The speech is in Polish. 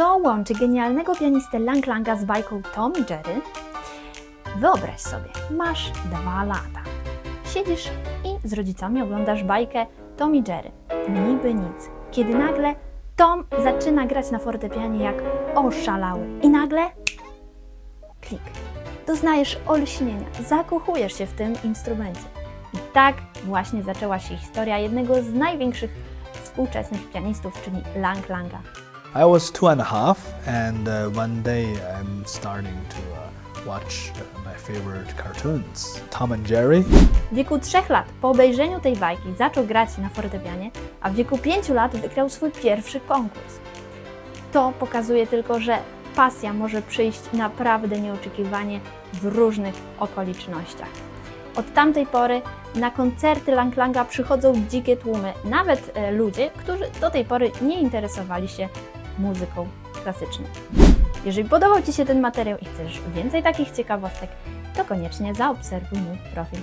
Co łączy genialnego pianistę Lang Langa z bajką Tom i Jerry? Wyobraź sobie, masz dwa lata. Siedzisz i z rodzicami oglądasz bajkę Tom i Jerry. Niby nic. Kiedy nagle Tom zaczyna grać na fortepianie jak oszalały. I nagle klik. Doznajesz olśnienia, zakochujesz się w tym instrumencie. I tak właśnie zaczęła się historia jednego z największych współczesnych pianistów, czyli Lang Langa. I was two and a half, and uh, one day I'm starting to uh, watch uh, my favorite cartoons, Tom and Jerry. W wieku 3 lat po obejrzeniu tej bajki zaczął grać na fortepianie, a w wieku 5 lat wygrał swój pierwszy konkurs. To pokazuje tylko, że pasja może przyjść naprawdę nieoczekiwanie w różnych okolicznościach. Od tamtej pory na koncerty Lang Langa przychodzą dzikie tłumy, nawet e, ludzie, którzy do tej pory nie interesowali się muzyką klasyczną. Jeżeli podobał Ci się ten materiał i chcesz więcej takich ciekawostek, to koniecznie zaobserwuj mój profil.